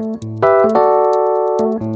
Música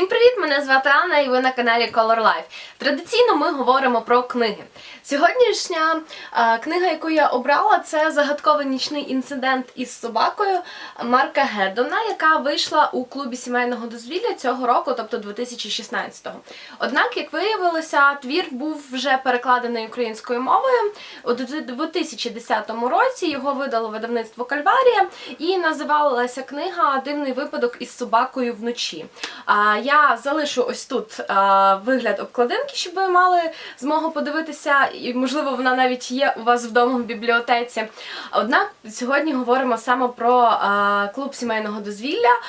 Всім привіт! Мене звати Анна і ви на каналі Color Life. Традиційно ми говоримо про книги. Сьогоднішня е, книга, яку я обрала, це загадковий нічний інцидент із собакою Марка Геддона, яка вийшла у клубі сімейного дозвілля цього року, тобто 2016-го. Однак, як виявилося, твір був вже перекладений українською мовою. У 2010 році його видало видавництво Кальварія і називалася книга Дивний випадок із собакою вночі. А, Я залишу ось тут вигляд обкладинки, щоб ви мали змогу подивитися, і можливо вона навіть є у вас вдома в бібліотеці. Однак сьогодні говоримо саме про клуб сімейного дозвілля.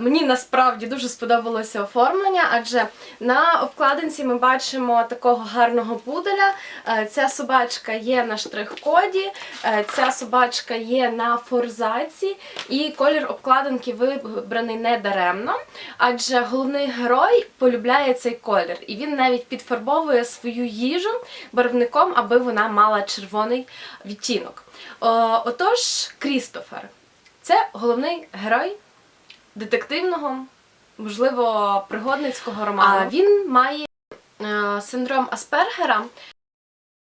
Мені насправді дуже сподобалося оформлення, адже на обкладинці ми бачимо такого гарного пуделя. Ця собачка є на штрих-коді, ця собачка є на форзаці, і колір обкладинки вибраний не даремно, адже головний герой полюбляє цей колір, і він навіть підфарбовує свою їжу барвником, аби вона мала червоний відтінок. О, Отож, Крістофер це головний герой детективного, можливо, пригодницького роману. А він має е, синдром Аспергера.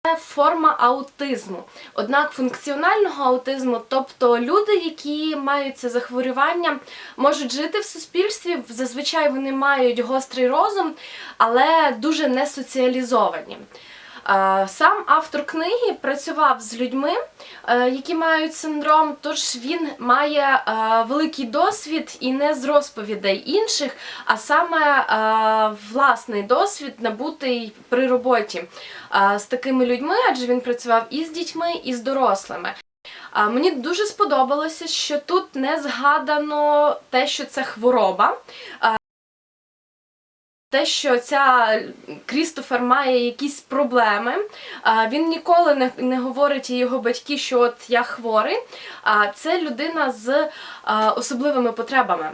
Це форма аутизму. Однак функціонального аутизму, тобто люди, які мають це захворювання, можуть жити в суспільстві. Зазвичай вони мають гострий розум, але дуже не соціалізовані. Сам автор книги працював з людьми, е, які мають синдром, тож він має е, великий досвід і не з розповідей інших, а саме е, власний досвід набутий при роботі з такими людьми, адже він працював і з дітьми, і з дорослими. Мені дуже сподобалося, що тут не згадано те, що це хвороба. Те, що ця Крістофер має якісь проблеми, він ніколи не, не говорить його батьки, що от я хворий. А це людина з особливими потребами.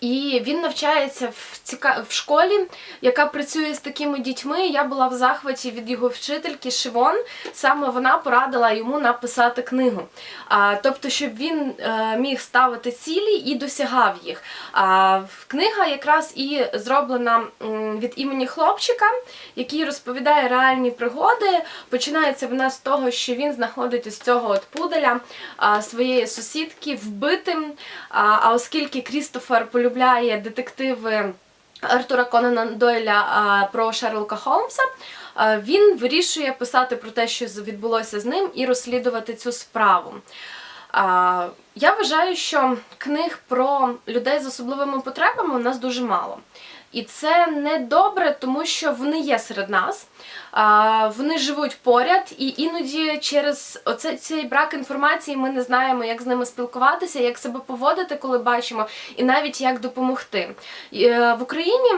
І він навчається в ціка... в школі, яка працює з такими дітьми. Я була в захваті від його вчительки Шивон. Саме вона порадила йому написати книгу. А, тобто, щоб він е, міг ставити цілі і досягав їх. А, книга якраз і зроблена від імені хлопчика, який розповідає реальні пригоди. Починається вона з того, що він знаходить із цього от пуделя а, своєї сусідки вбитим. А, а оскільки Крістофер полюбляє детективи Артура Конана Дойля про Шерлока Холмса, він вирішує писати про те, що відбулося з ним, і розслідувати цю справу. Я вважаю, що книг про людей з особливими потребами у нас дуже мало. І це не добре, тому що вони є серед нас, вони живуть поряд, і іноді через оце, цей брак інформації ми не знаємо, як з ними спілкуватися, як себе поводити, коли бачимо, і навіть як допомогти. Е, В Україні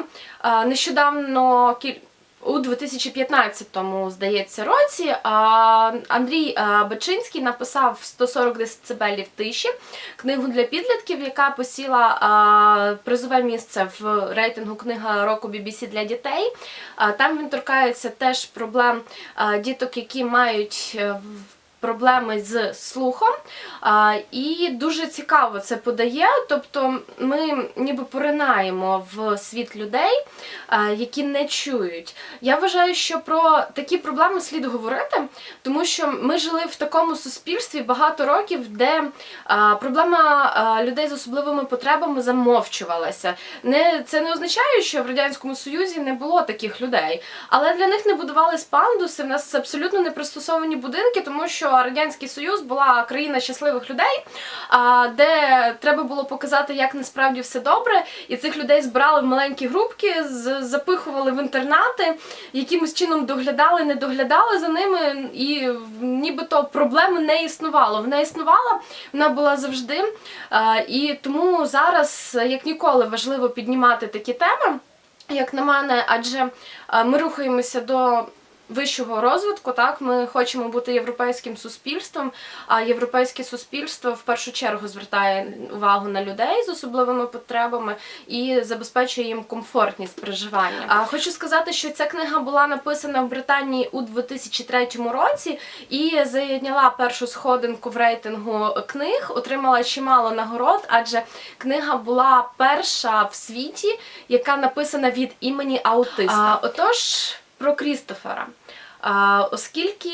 нещодавно кіль- у 2015 здається році Андрій Бачинський написав 140 децибелів тиші книгу для підлітків, яка посіла призове місце в рейтингу книга року BBC для дітей. Там він торкається теж проблем діток, які мають е, проблеми з слухом. І дуже цікаво це подає. Тобто ми ніби поринаємо в світ людей, які не чують. Я вважаю, що про такі проблеми слід говорити, тому що ми жили в такому суспільстві багато років, де проблема людей з особливими потребами замовчувалася. Не, це не означає, що в Радянському Союзі не було таких людей, але для них не будувались пандуси, в нас абсолютно не пристосовані будинки, тому що Радянський Союз була країна щасливих людей, де треба було показати, як насправді все добре, і цих людей збирали в маленькі групки, запихували в інтернати, якимось чином доглядали, не доглядали за ними, і нібито проблеми не існувало. Вона існувала, вона була завжди. І тому зараз, як ніколи, важливо піднімати такі теми, як на мене, адже ми рухаємося до вищого розвитку. Так, ми хочемо бути європейським суспільством, а європейське суспільство в першу чергу звертає увагу на людей з особливими потребами і забезпечує їм комфортність проживання. А хочу сказати, що ця книга була написана в Британії у 2003 році і зайняла першу сходинку в рейтингу книг, отримала чимало нагород, адже книга була перша в світі, яка написана від імені аутиста. А, отож, про Крістофера. Оскільки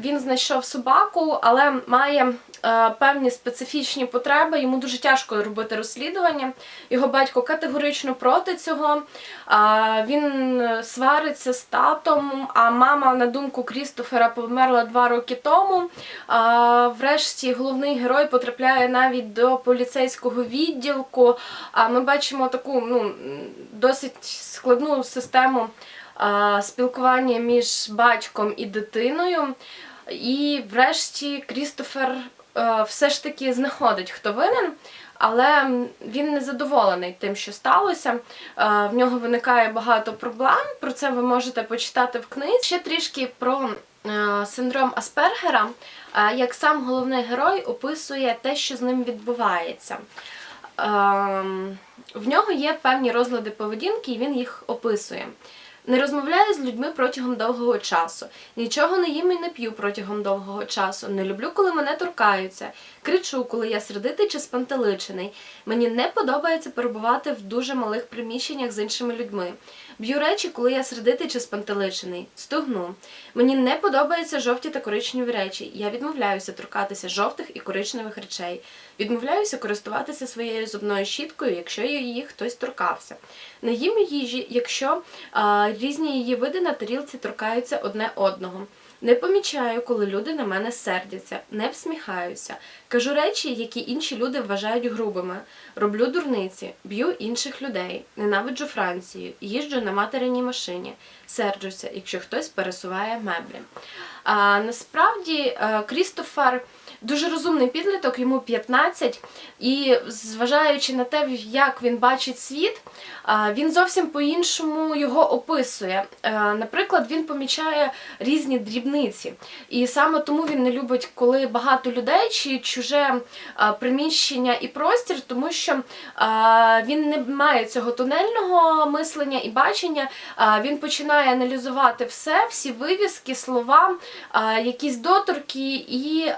він знайшов собаку, але має е, певні специфічні потреби, йому дуже тяжко робити розслідування. Його батько категорично проти цього. Він свариться з татом, а мама, на думку Крістофера, померла два роки тому. Врешті головний герой потрапляє навіть до поліцейського відділку. А ми бачимо таку ну, досить складну систему спілкування між батьком і дитиною. І врешті Крістофер е, все ж таки знаходить, хто винен, але він не задоволений тим, що сталося. Е, В нього виникає багато проблем. Про це ви можете почитати в книзі. Ще трішки про е, синдром Аспергера, як сам головний герой описує те, що з ним відбувається. Ем, В нього є певні розлади поведінки, і він їх описує. Не розмовляю з людьми протягом довгого часу. Нічого не їм і не п'ю протягом довгого часу. Не люблю, коли мене торкаються. Кричу, коли я сердитий чи спантеличений. Мені не подобається перебувати в дуже малих приміщеннях з іншими людьми. Б'ю речі, коли я сердитий чи спантеличений. Стогну. Мені не подобаються жовті та коричневі речі. Я відмовляюся торкатися жовтих і коричневих речей. Відмовляюся користуватися своєю зубною щіткою, якщо її хтось торкався. Не їм їжі, якщо а, різні її види на тарілці торкаються одне одного. Не помічаю, коли люди на мене сердяться, не всміхаюся. Кажу речі, які інші люди вважають грубими. Роблю дурниці, б'ю інших людей, ненавиджу Францію, їжджу на материній машині, серджуся, якщо хтось пересуває меблі. А, насправді е, Крістофер дуже розумний підліток, йому 15, і зважаючи на те, як він бачить світ, він зовсім по-іншому його описує. Е, Наприклад, він помічає різні дрібниці, і саме тому він не любить, коли багато людей чи чуже приміщення і простір, тому що він не має цього тунельного мислення і бачення. Він починає аналізувати все, всі вивіски, слова, якісь доторки, і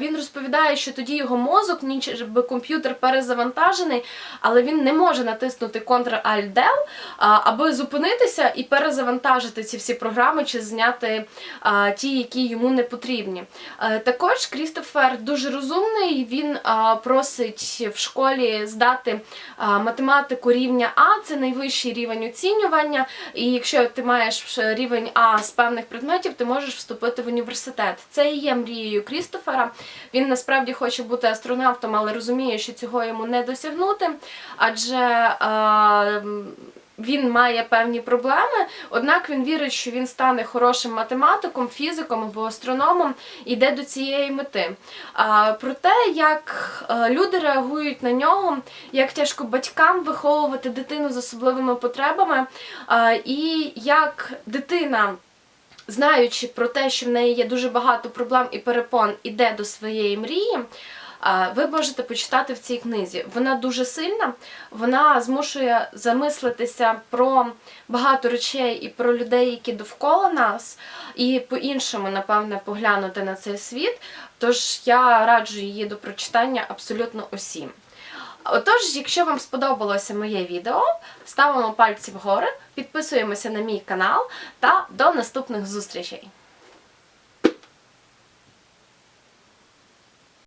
він розповідає, що тоді його мозок, ніби комп'ютер перезавантажений, але він не може натиснути Ctrl-Alt-Del, аби зупинитися і перезавантажити ці всі програми чи зняти ті, які йому не потрібні. Е, Також Крістофер дуже розумний. Він просить в школі здати математику рівня А, це найвищий рівень оцінювання. І якщо ти маєш рівень А з певних предметів, ти можеш вступити в університет. Це і є мрією Крістофера. Він насправді хоче бути астронавтом, але розуміє, що цього йому не досягнути, адже він має певні проблеми, однак він вірить, що він стане хорошим математиком, фізиком або астрономом і йде до цієї мети. А, про те, як люди реагують на нього, як тяжко батькам виховувати дитину з особливими потребами, а, і як дитина. Знаючи про те, що в неї є дуже багато проблем і перепон, іде до своєї мрії, ви можете почитати в цій книзі. Вона дуже сильна, вона змушує замислитися про багато речей і про людей, які довкола нас, і по-іншому, напевне, поглянути на цей світ. Тож я раджу її до прочитання абсолютно усім. Отож, якщо вам сподобалося моє відео, ставимо пальці вгору, підписуємося на мій канал та до наступних зустрічей!